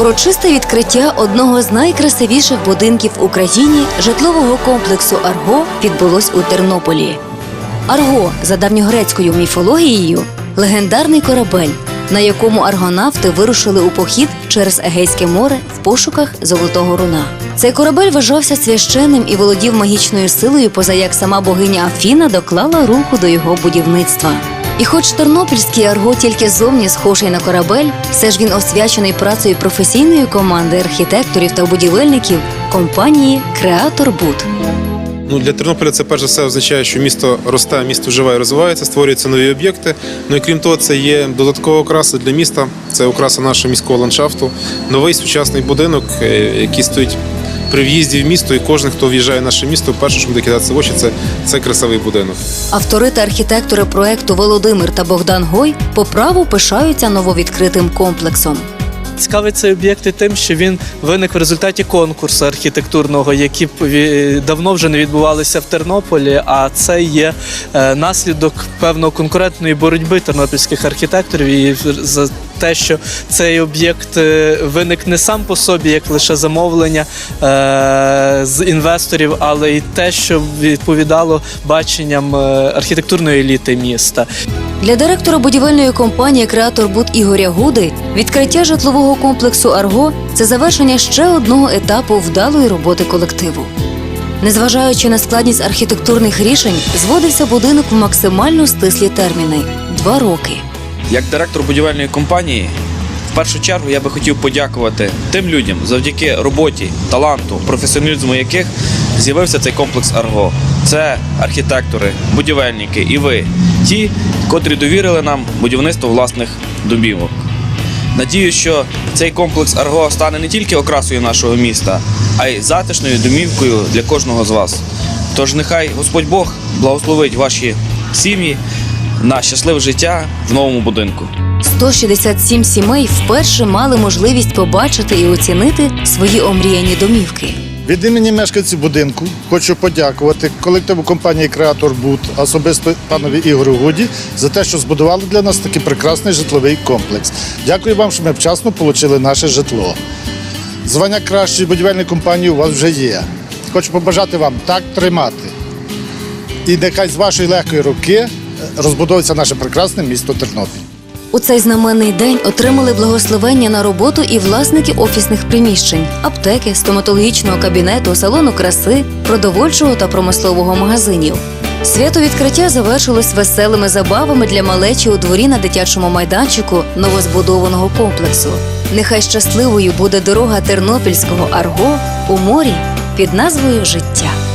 Урочисте відкриття одного з найкрасивіших будинків в Україні житлового комплексу Арго відбулось у Тернополі. Арго за давньогрецькою міфологією легендарний корабель, на якому аргонавти вирушили у похід через Егейське море в пошуках золотого руна. Цей корабель вважався священним і володів магічною силою, поза як сама богиня Афіна доклала руку до його будівництва. І хоч тернопільський арго тільки зовні схожий на корабель, все ж він освячений працею професійної команди архітекторів та будівельників компанії Креатор Буд. Ну, для Тернополя це перш за все означає, що місто росте, місто живе і розвивається, створюються нові об'єкти. Ну і крім того, це є додаткова окраса для міста, це окраса нашого міського ландшафту, новий сучасний будинок, е, який стоїть при в'їзді в місто, і кожен, хто в'їжджає в наше місто, перше, що буде кидатися в очі, це, це красивий будинок. Автори та архітектори проекту Володимир та Богдан Гой по праву пишаються нововідкритим комплексом. Цікавий цей об'єкт і тим, що він виник в результаті конкурсу архітектурного, які давно вже не відбувалися в Тернополі. А це є е, наслідок певно конкурентної боротьби тернопільських архітекторів і за те, що цей об'єкт е, виник не сам по собі, як лише замовлення е, з інвесторів, але й те, що відповідало баченням е, архітектурної еліти міста. Для директора будівельної компанії Креатор Буд Ігоря Гуди відкриття житлового комплексу Арго це завершення ще одного етапу вдалої роботи колективу. Незважаючи на складність архітектурних рішень, зводився будинок в максимально стислі терміни два роки. Як директор будівельної компанії, в першу чергу я би хотів подякувати тим людям, завдяки роботі, таланту, професіоналізму яких з'явився цей комплекс Арго. Це архітектори, будівельники і ви, ті, котрі довірили нам будівництво власних домівок. Надію, що цей комплекс Арго стане не тільки окрасою нашого міста, а й затишною домівкою для кожного з вас. Тож нехай Господь Бог благословить ваші сім'ї на щасливе життя в новому будинку. 167 сімей вперше мали можливість побачити і оцінити свої омріяні домівки. Від імені мешканців будинку хочу подякувати колективу компанії Креатор Буд, особисто панові Ігорю Гуді, за те, що збудували для нас такий прекрасний житловий комплекс. Дякую вам, що ми вчасно отримали наше житло. Звання кращої будівельної компанії у вас вже є. Хочу побажати вам так тримати. І нехай з вашої легкої руки розбудовується наше прекрасне місто Тернопіль. У цей знаменний день отримали благословення на роботу і власники офісних приміщень, аптеки, стоматологічного кабінету, салону краси, продовольчого та промислового магазинів. Свято відкриття завершилось веселими забавами для малечі у дворі на дитячому майданчику новозбудованого комплексу. Нехай щасливою буде дорога тернопільського арго у морі під назвою Життя.